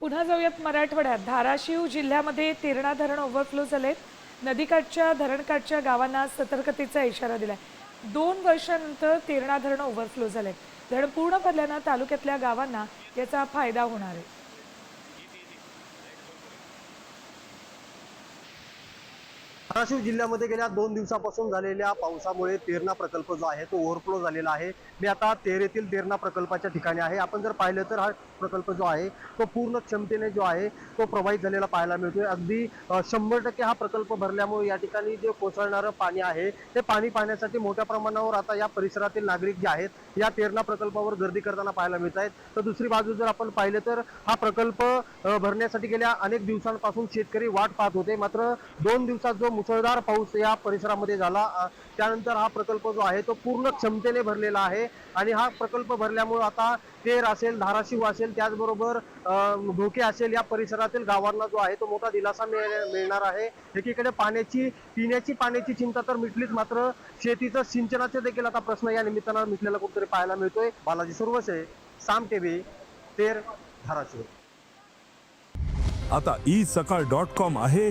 पुन्हा जाऊयात मराठवाड्यात. धाराशिव जिल्ह्यामध्ये तेरणा धरण ओव्हरफ्लो झाले नदीकाठच्या धरणकाठच्या गावांना सतर्कतेचा इशारा दिलाय. दोन वर्षानंतर तेरणा धरण ओव्हरफ्लो झाले धरण पूर्ण भरल्यानं तालुक्यातल्या गावांना याचा फायदा होणार आहे. धाराशिव जिल्ह्यामध्ये गेल्या दोन दिवसापासून झालेल्या पावसामुळे तेरणा प्रकल्प जो आहे तो ओव्हरफ्लो झालेला आहे. मी आता तेरेतील तेरणा प्रकल्पाच्या ठिकाणी आहे. आपण जर पाहिलं तर हा प्रकल्प जो आहे तो पूर्ण क्षमतेने जो आहे तो प्रवाहित झालेला पाहायला मिळतोय. अगदी शंभर टक्के हा प्रकल्प भरल्यामुळे या ठिकाणी जे कोसळणारं पाणी आहे ते पाणी पाहण्यासाठी मोठ्या प्रमाणावर आता या परिसरातील नागरिक जे आहेत या तेरणा प्रकल्पावर गर्दी करताना पाहायला मिळत आहेत. तर दुसरी बाजू जर आपण पाहिलं तर हा प्रकल्प भरण्यासाठी गेल्या अनेक दिवसांपासून शेतकरी वाट पाहत होते. मात्र दोन दिवसात जो मुसळधार पाऊस या परिसरामध्ये झाला. त्यानंतर हा प्रकल्प जो आहे तो पूर्ण क्षमतेने भरलेला आहे आणि हा प्रकल्प भरल्यामुळे आता तेर असेल धाराशिव असेल त्याचबरोबर धोके असेल या परिसरातील गावांना जो आहे तो मोठा दिलासा मिळ- मिळणार आहे. एकीकडे पाण्याची पिण्याची पाण्याची चिंता तर मिटलीच मात्र शेतीचं सिंचनाचे देखील आता प्रश्न या निमित्तानं मिटलेला कुठेतरी पाहायला मिळतोय. बालाजी सुरवसे साम टीव्ही तेर धाराशिव. आता ई सकाळ डॉट कॉम आहे.